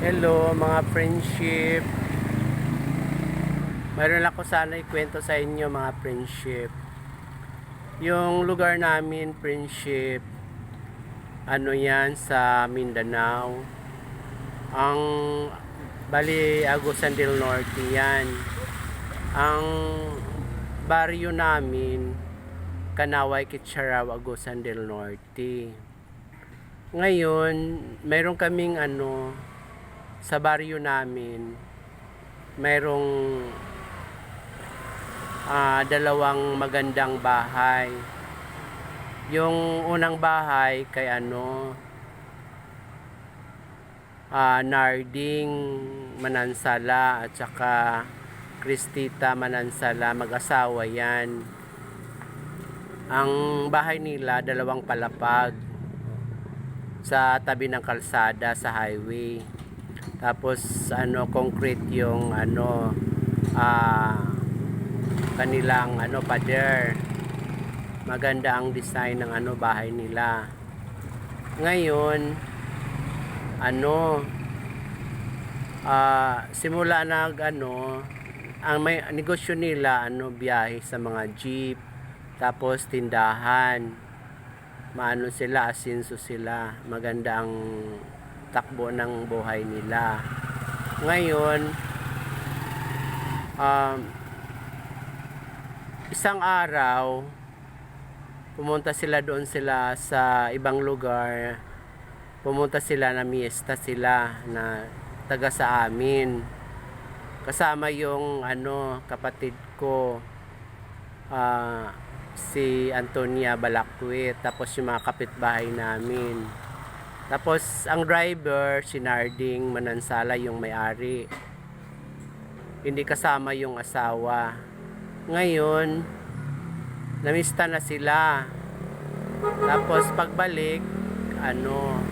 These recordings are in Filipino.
Hello mga friendship. Mayroon ako sana ikwento sa inyo mga friendship. Yung lugar namin friendship, ano yan sa Mindanao. Ang bali Agusan del Norte yan. Ang baryo namin, Kanaway, Kitcharaw, Agusan del Norte. Ngayon, mayroon kaming ano, sa baryo namin, mayroong ah, dalawang magandang bahay. Yung unang bahay kay ano, ah, Narding Manansala at saka Kristita Manansala, mag-asawa yan. Ang bahay nila, dalawang palapag sa tabi ng kalsada sa highway. Tapos ano concrete yung ano ah kanilang ano pader. Maganda ang design ng ano bahay nila. Ngayon ano ah simula nag ano ang may negosyo nila ano biyahe sa mga jeep tapos tindahan maano sila, asinso sila. Maganda ang takbo ng buhay nila. Ngayon, um, isang araw, pumunta sila doon sila sa ibang lugar. Pumunta sila na miesta sila na taga sa amin. Kasama yung ano kapatid ko. Ah, si Antonia Balakwit tapos yung mga kapitbahay namin tapos ang driver si Narding Manansala yung may-ari. Hindi kasama yung asawa. Ngayon namista na sila. Tapos pagbalik ano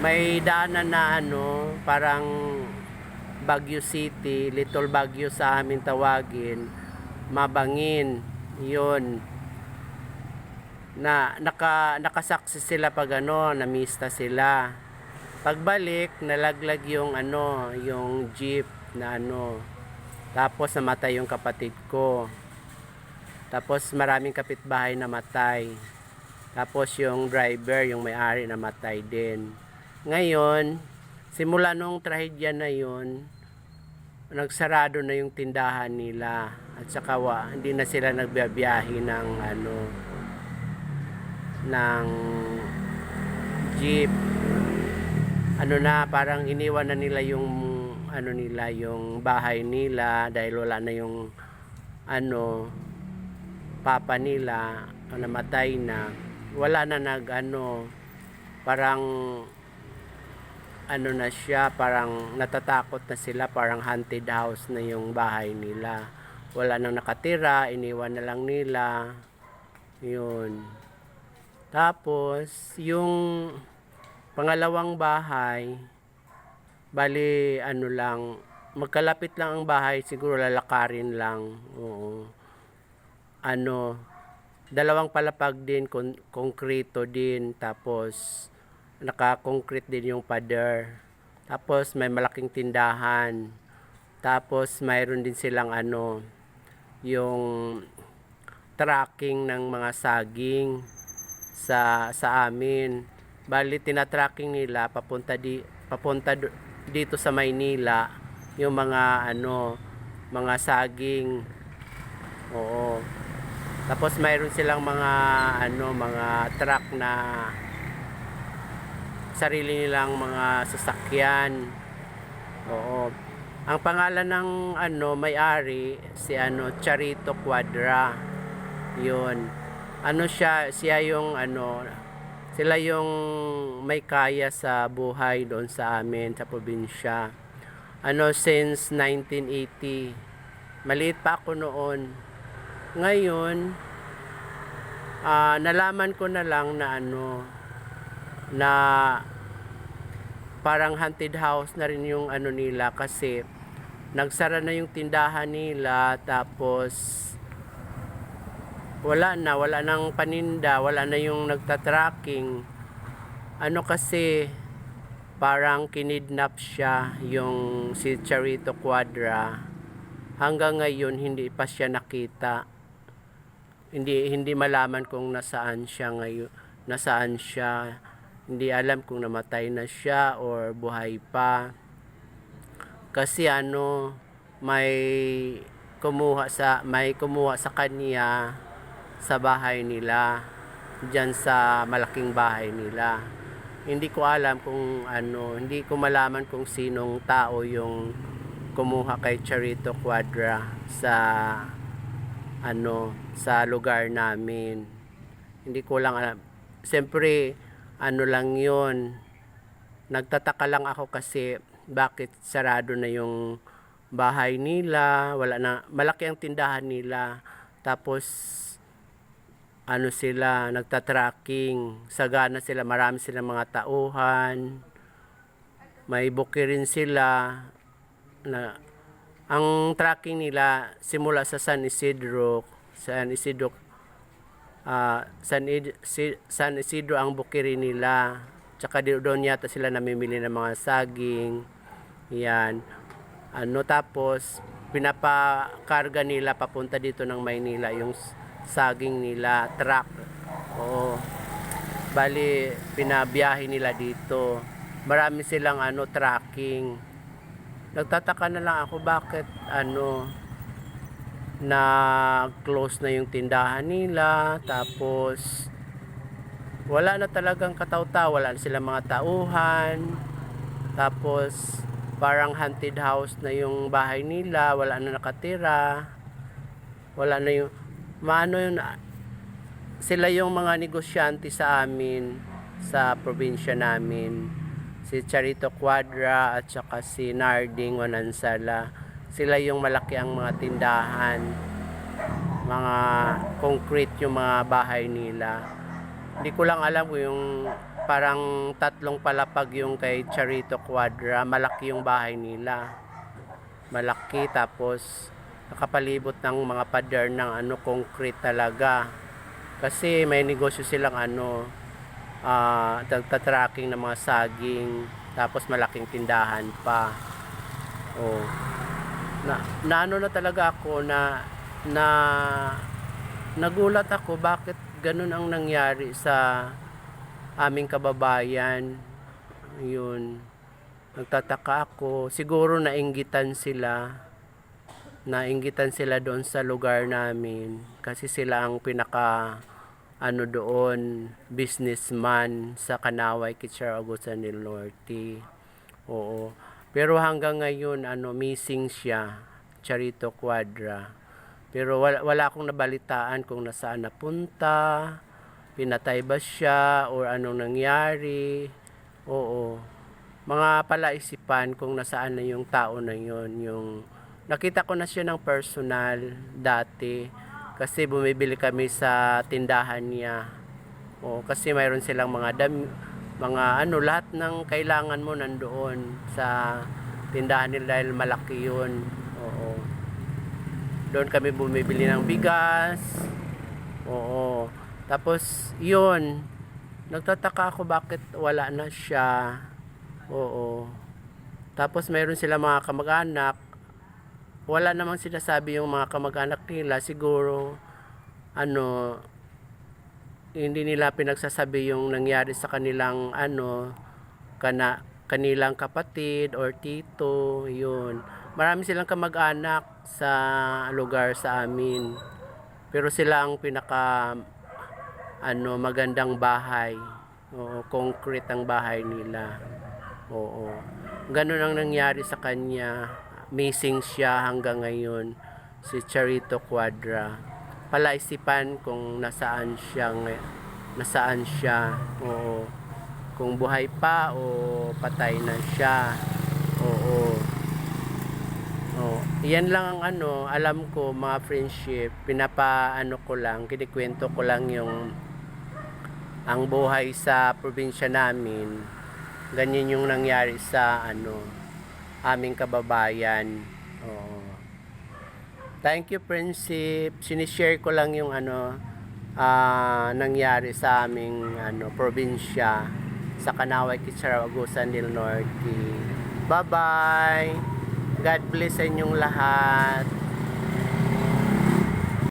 may daanan na ano parang Baguio City Little Baguio sa amin tawagin mabangin. Yun na naka nakasaksi sila pag ano namista sila. Pagbalik nalaglag yung ano yung jeep na ano. Tapos namatay yung kapatid ko. Tapos maraming kapitbahay namatay. Tapos yung driver yung may-ari namatay din. Ngayon simula nung trahedya na yun nagsarado na yung tindahan nila. At saka wa, hindi na sila nagbiyahe ng ano ng jeep ano na parang iniwan na nila yung ano nila yung bahay nila dahil wala na yung ano papa nila namatay na wala na nag ano parang ano na siya, parang natatakot na sila, parang haunted house na yung bahay nila. Wala nang nakatira, iniwan na lang nila. Yun. Tapos, yung pangalawang bahay, bali, ano lang, magkalapit lang ang bahay, siguro lalakarin lang. Oo. Ano, dalawang palapag din, kon- konkreto din, tapos, naka-concrete din yung pader. Tapos may malaking tindahan. Tapos mayroon din silang ano, yung tracking ng mga saging sa sa amin. Bali tinatracking nila papunta di papunta dito sa Maynila yung mga ano, mga saging. Oo. Tapos mayroon silang mga ano, mga truck na sarili nilang mga sasakyan. Oo. Ang pangalan ng ano may-ari si ano Charito Quadra. 'Yun. Ano siya, siya yung ano sila yung may kaya sa buhay doon sa amin sa probinsya. Ano since 1980. Maliit pa ako noon. Ngayon, ah, nalaman ko na lang na ano, na parang haunted house na rin yung ano nila kasi nagsara na yung tindahan nila tapos wala na, wala nang paninda, wala na yung nagtatracking. Ano kasi parang kinidnap siya yung si Charito Quadra. Hanggang ngayon hindi pa siya nakita. Hindi hindi malaman kung nasaan siya ngayon, nasaan siya. Hindi alam kung namatay na siya or buhay pa. Kasi ano, may kumuha sa may kumuha sa kanya sa bahay nila diyan sa malaking bahay nila. Hindi ko alam kung ano hindi ko malaman kung sinong tao yung kumuha kay Charito Quadra sa ano sa lugar namin. Hindi ko lang alam. Siyempre ano lang yon nagtataka lang ako kasi bakit sarado na yung bahay nila, wala na, malaki ang tindahan nila. Tapos, ano sila, nagta-tracking, sagana sila, marami silang mga tauhan, may buki rin sila, na, ang tracking nila, simula sa San Isidro, San Isidro, ah, San, Id- si- San Isidro ang bukiri nila, tsaka doon yata sila namimili ng mga saging, yan, ano tapos pinapakarga nila papunta dito ng Maynila yung saging nila truck. Oo. Bali pinabiyahe nila dito. Marami silang ano tracking. Nagtataka na lang ako bakit ano na close na yung tindahan nila tapos wala na talagang kataw-taw wala na silang mga tauhan. Tapos parang haunted house na yung bahay nila, wala na nakatira. Wala na yung maano yun sila yung mga negosyante sa amin sa probinsya namin. Si Charito Quadra at saka si Narding Wanansala. Sila yung malaki ang mga tindahan. Mga concrete yung mga bahay nila. Hindi ko lang alam kung yung parang tatlong palapag yung kay Charito Quadra. Malaki yung bahay nila. Malaki tapos nakapalibot ng mga pader ng ano concrete talaga. Kasi may negosyo silang ano ah tracking ng mga saging tapos malaking tindahan pa. Oh. Na, na ano na talaga ako na na nagulat ako bakit ganun ang nangyari sa aming kababayan. Yun. Nagtataka ako. Siguro nainggitan sila. Nainggitan sila doon sa lugar namin. Kasi sila ang pinaka ano doon, businessman sa Kanaway, Kitchar, Agusan del Norte. Oo. Pero hanggang ngayon, ano, missing siya. Charito Quadra. Pero wala, wala akong nabalitaan kung nasaan napunta pinatay ba siya or anong nangyari. Oo. Mga palaisipan kung nasaan na yung tao na yun. Yung, nakita ko na siya ng personal dati kasi bumibili kami sa tindahan niya. Oo, kasi mayroon silang mga dam, mga ano, lahat ng kailangan mo nandoon sa tindahan nila dahil malaki yun. Oo. Doon kami bumibili ng bigas. Oo. Tapos, yun, nagtataka ako bakit wala na siya. Oo. Tapos, mayroon sila mga kamag-anak. Wala namang sinasabi yung mga kamag-anak nila. Siguro, ano, hindi nila pinagsasabi yung nangyari sa kanilang, ano, kana, kanilang kapatid or tito, yun. Marami silang kamag-anak sa lugar sa amin. Pero sila ang pinaka ano magandang bahay. Oo, concrete ang bahay nila. Oo. Ganun ang nangyari sa kanya. Missing siya hanggang ngayon si Charito Quadra. Palaisipan kung nasaan siya nasaan siya. Oo. Kung buhay pa o patay na siya. Oo. Oh, yan lang ang ano, alam ko mga friendship, pinapaano ko lang, kinikwento ko lang yung ang buhay sa probinsya namin. Ganyan yung nangyari sa ano, aming kababayan. Oo. Thank you, friendship. Sinishare ko lang yung ano, ah, nangyari sa aming ano, probinsya. sa Kanaway Kitsara, Agusan del Norte. Bye-bye! God bless sa inyong lahat.